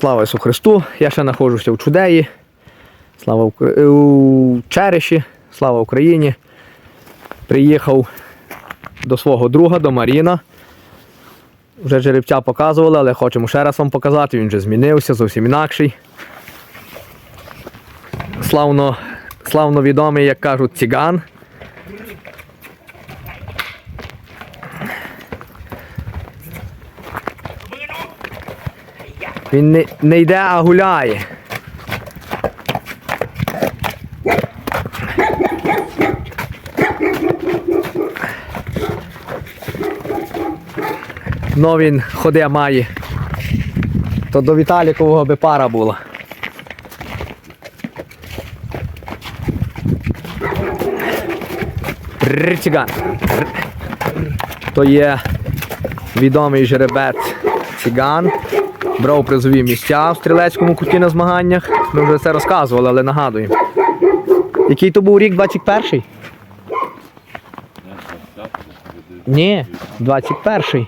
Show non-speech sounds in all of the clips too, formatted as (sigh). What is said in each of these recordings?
Слава Ісу Христу! Я ще знаходжуся в Чудеї. Слава Укра- е, у Череші. Слава Україні. Приїхав до свого друга, до Маріна. Вже жеребця показували, але хочемо ще раз вам показати. Він вже змінився, зовсім інакший. Славно, славно відомий, як кажуть, ціган. Він не, не йде, а гуляє. Ну він ходе має. То до Віталікового би пара була. Рр, Циган. То є відомий жеребець циган. Брав призові місця в стрілецькому куті на змаганнях. Ми вже це розказували, але нагадуємо. Який то був рік 21-й? Ні, 21-й.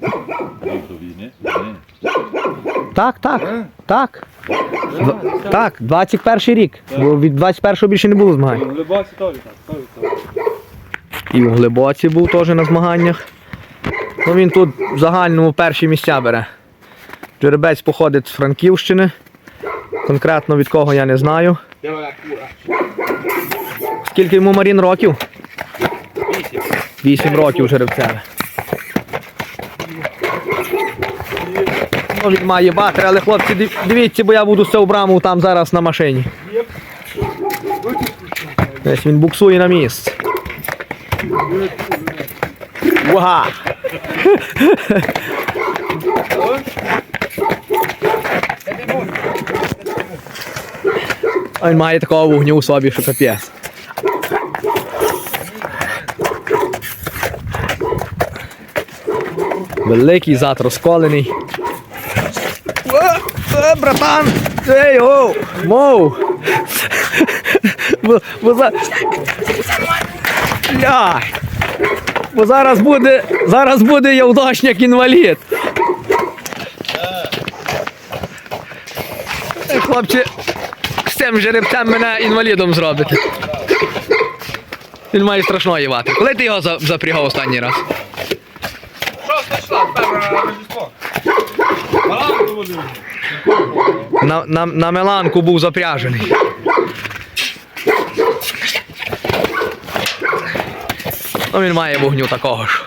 до війни? Ні. Так, так. Так. Д- Так, 21 рік. Бо від 21-го більше не було змагань. Глибоці теж так, теж так. І в Глибоці був теж на змаганнях. Ну він тут в загальному перші місця бере. Жеребець походить з Франківщини. Конкретно від кого я не знаю. Скільки йому Марін років? Вісім. Років жеребцеве. Ну, він має батри, але хлопці, дивіться, бо я буду цього браму там зараз на машині. Десь він буксує на місце. Уга! А він має такого вогню у собі, що капець. Великий зад розколений. Е, братан! Ей, оу! Моу! Бо, бо, за... Бо зараз буде, зараз буде явдошняк інвалід. Е, Хлопці, з цим жеребцем мене інвалідом зробите. Він має страшної вати. Коли ти його запрягав останній раз? Певно, на Рождество. Водив. На, на, на Меланку був запряжений. Ну він має вогню такого ж.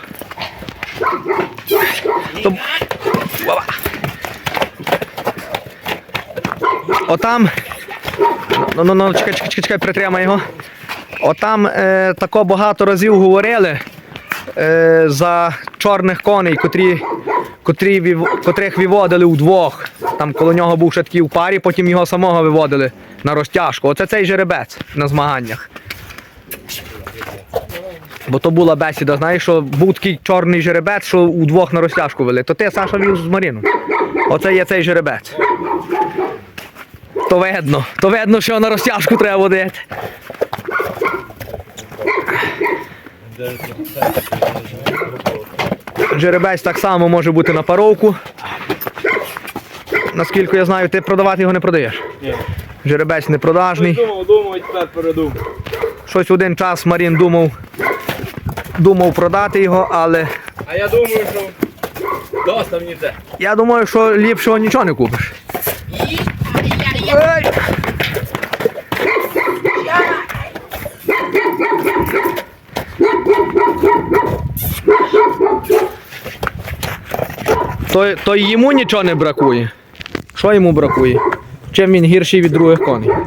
То... Отам. Ну, ну, ну, чекай, чекай, чекай, притримай його. Отам е, тако багато разів говорили е, за чорних коней, котрі, котрі вів- котрих виводили вдвох. Там коло нього був ще такий у парі, потім його самого виводили на розтяжку. Оце цей жеребець на змаганнях. Бо то була бесіда, знаєш, що був такий чорний жеребець, що удвох на розтяжку вели. То ти, Саша, вів з Маріном. Оце є цей жеребець. То видно, то видно, що на розтяжку треба водити. Жеребець так само може бути на паровку. Наскільки я знаю, ти продавати його не продаєш. Ні. Жеребець непродажний. Думав, думав, і тепер передумав. Щось один час Марін думав, думав продати його, але А я думаю, що доста мені це. я думаю, що ліпшого нічого не купиш. Ей! То, то й йому нічого не бракує. Що йому бракує? Чим він гірший від других коней? (laughs)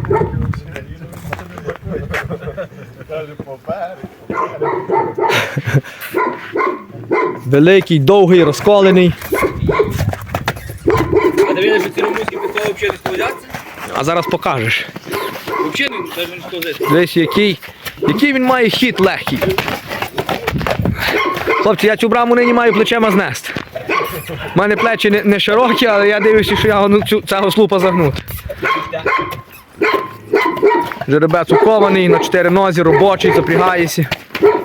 Великий, довгий, розколений. А ти видиш, що ці румунські під того взагалі не складаються? А зараз покажеш. Дивись, який, який він має хід легкий. Хлопці, я цю браму нині маю плечема знести. У мене плечі не, не широкі, але я дивлюся, що я цю, цього слупа загнути. Жеребець укований, на чотири нозі, робочий, запрягається.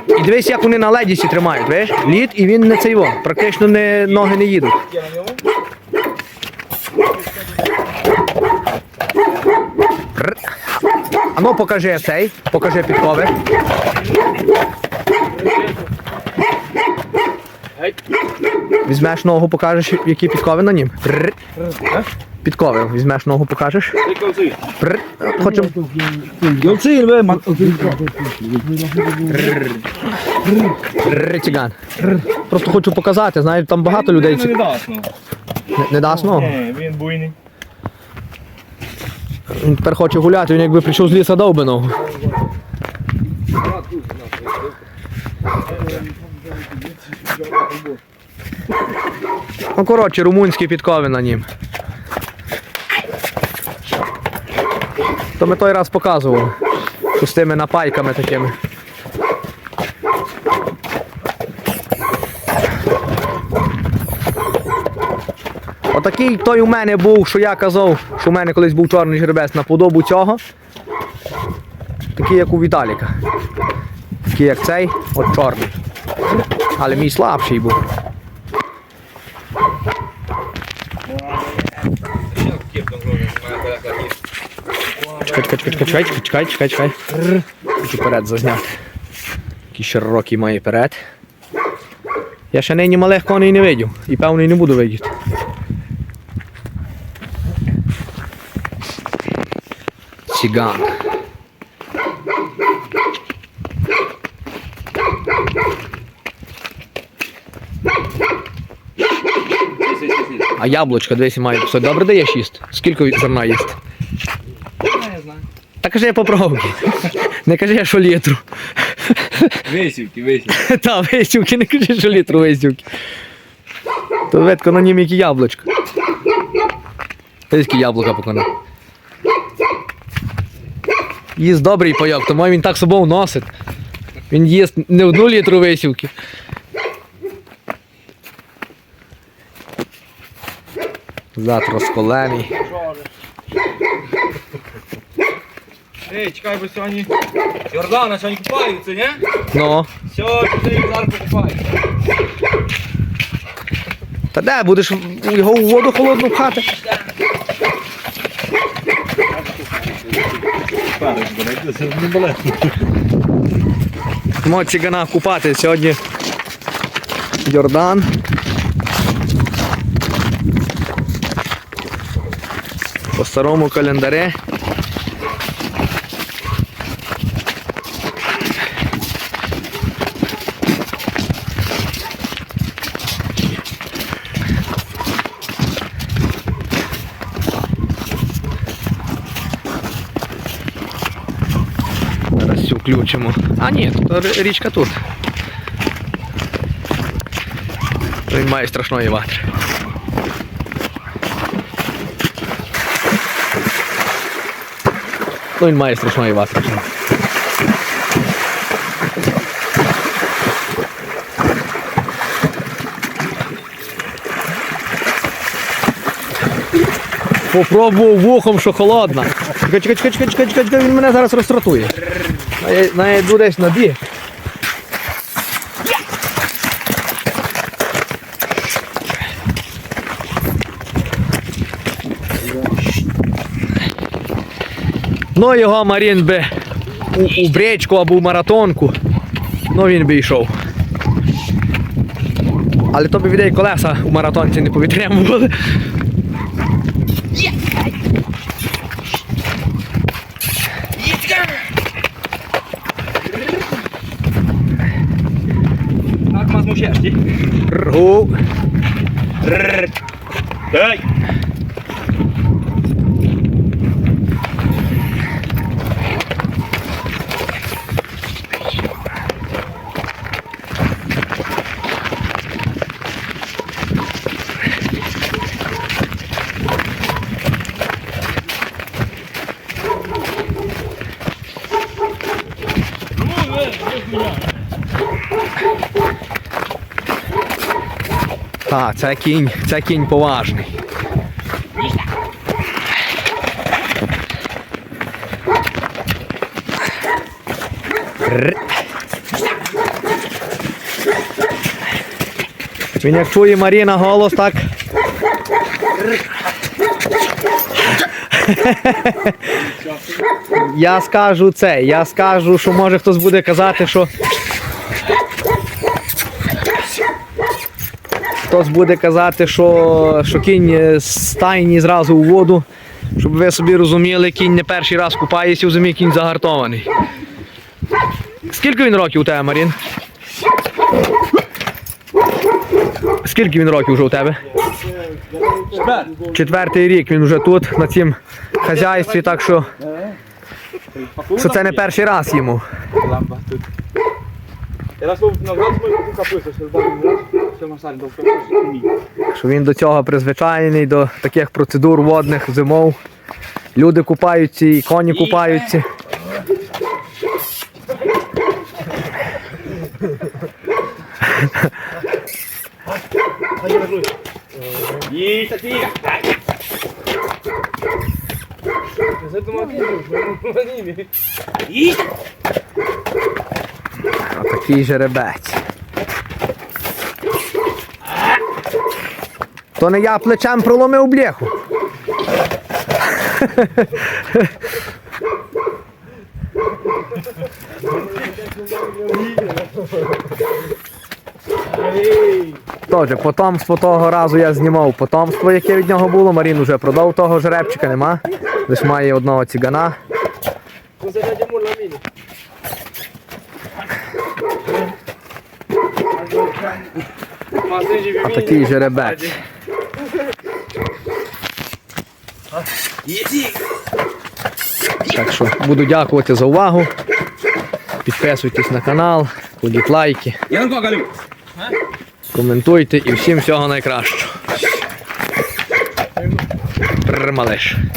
І дивись, як вони на ледісі тримають, видиш? Лід і він не цей во. Практично не, ноги не їдуть. А ну покажи цей, покажи підкови. Візьмеш ногу, покажеш, які підкови на нім. Прррр. Підкови. Візьмеш ногу, покажеш. Прррр. Хочемо. Прррр, Циган. Просто хочу показати, знаю, там багато людей. Ну. Не, не дасть ногу. Ні, він буйний. Він тепер хоче гуляти, він якби прийшов з ліса дав. Ну, коротше, румунські підкови на нім. То ми той раз показували. З тими напайками такими. Отакий той у мене був, що я казав, що у мене колись був чорний жеребець на подобу цього. Такий, як у Віталіка. Такий, як цей, от чорний. Але мій слабший був. Чекай, чекай, чекай, чекай, чекай, чекай. Хочу перед зазняти. Який широкий має перед. Я ще нині малих коней не видів. І певно і не буду видіти. Ціган. А яблучко, дивись, має все добре даєш їсти? Скільки зерна їсти? Не знаю. Та кажи я попробуй. Не кажи, я що літру. Висівки, висівки. Та, висівки, не кажи, що літру висівки. То видко на нім які яблучко. Та яблука покона. Їсть добрий пайок, тому він так собою носить. Він їсть не одну літру висівки. Зад розколений. Ей, чекай, бо сьогодні... Йордана, сьогодні купаються, ні? Ну. Ти їх зараз покупаєш. Та де будеш його у воду холодну пхати? Не болить. Мо цігана купати сьогодні. Йордан. По старому календарі. Включимо. А ні, річка тут. Він має страшної ватри. Ну, він має страшної ватри. Попробував вухом, що холодна. Чекай, чекай, чекай, чекай, чекай, чекай, він мене зараз розтратує. Найду десь на бі. Ну його Марін би у, у бречку або в маратонку. Ну він би йшов. Але то би відей колеса у маратонці не повідремували. Так, вас Так, це кінь, це кінь поважний. Він як чує Маріна голос, так. Я скажу це, я скажу, що може хтось буде казати, що. Хтось буде казати, що, що кінь е, з стайні зразу у воду. Щоб ви собі розуміли, кінь не перший раз купається в зимі, кінь загартований. Скільки він років у тебе, Марін? Скільки він років вже у тебе? Четвертий рік він вже тут, на цім хазяйстві, так що, що це не перший раз йому. Ламба тут. Teraz na glas med koka pussel så bara Що він до цього призвичайений, до таких процедур водних зимов. Люди купаються і коні купаються. Отакий жеребець. То не я плечем проломив бляху. Тоже потомство того разу я знімав потомство, яке від нього було. Марін уже продав того жеребчика, нема. Лиш має одного цігана. Такий жеребець. Так що буду дякувати за увагу. Підписуйтесь на канал, кладіть лайки, коментуйте і всім всього найкращого. Прр, малиш. Ой.